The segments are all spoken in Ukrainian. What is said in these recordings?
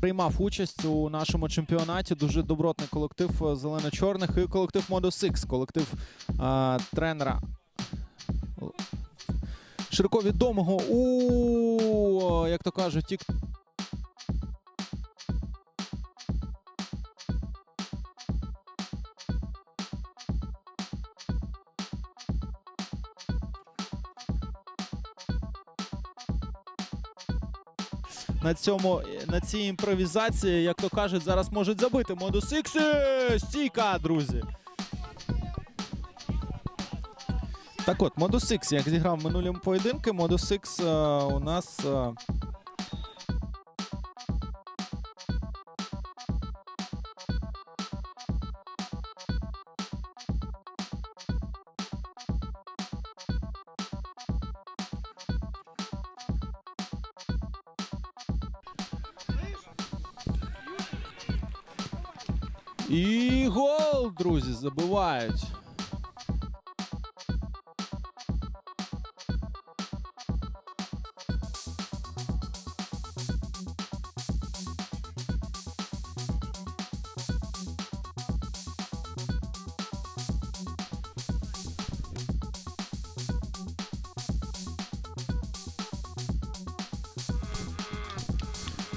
приймав участь у нашому чемпіонаті. Дуже добротний колектив е, зелено-чорних і колектив Modus X, колектив е, тренера. Широко відомого у, як то кажуть, тік. На цьому на цій імпровізації, як то кажуть, зараз можуть забити моду X. Стійка, друзі. Так от, Modus X, як зіграв в минулому поєдинку, Modus X е, у нас. І гол, друзі, забивають.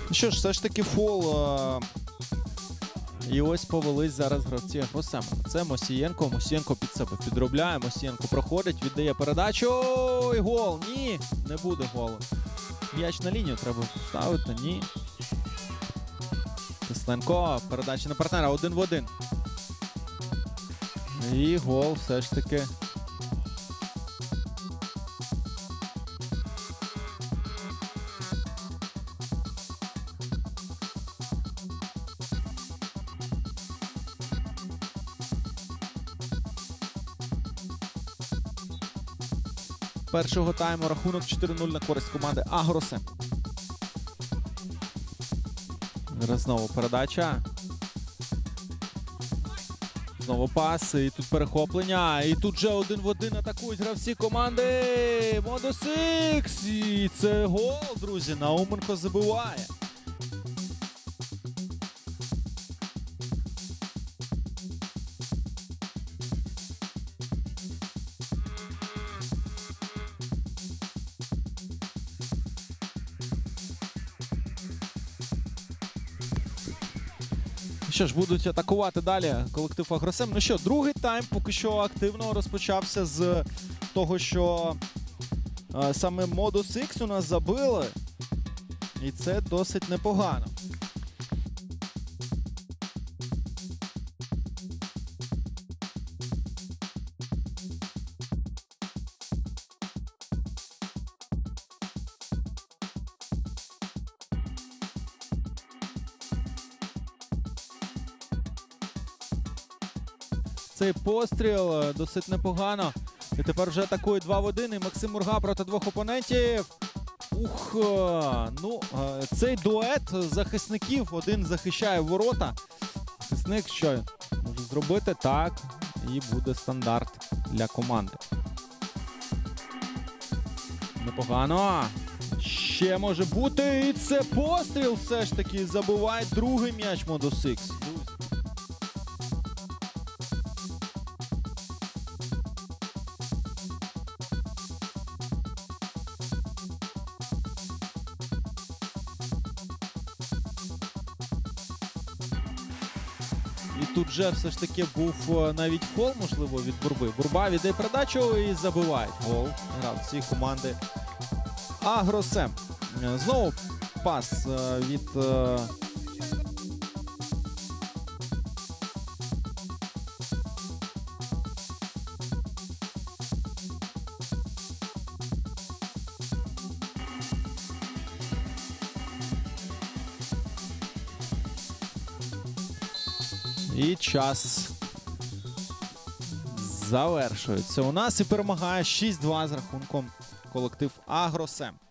Ну Що ж, все ж таки фол. е, І ось повелись зараз гравці Агросема. Це Мосієнко. Мосієнко під себе підробляє. Мосієнко проходить, віддає передачу. Ой, гол. Ні, не буде голу. М'яч на лінію треба ставити. Ні. Тисленко. Передача на партнера. Один в один. І гол все ж таки. Першого тайму рахунок 4-0 на користь команди Агросем. Зараз знову передача. Знову пас. І тут перехоплення. І тут же один в один атакують гравці команди X. І це гол, друзі. Науменко забиває. Що ж, будуть атакувати далі колектив Агросем. Ну що, другий тайм поки що активно розпочався з того, що е, саме Modus X у нас забили. І це досить непогано. Цей постріл е, досить непогано. І тепер вже атакує 2 в 1. І Максим Мурга проти двох опонентів. Ух, е, ну е, цей дует захисників. Один захищає ворота. Захисник що може зробити так. І буде стандарт для команди. Непогано. Ще може бути. І це постріл все ж таки забиває другий м'яч Modus І тут же все ж таки був е, навіть гол, можливо, від Бурби. Бурба віддає передачу і забиває гол гравці команди Агросем. Е, Знову пас е, від. І час завершується. У нас і перемагає 6-2 з рахунком колектив Агросем.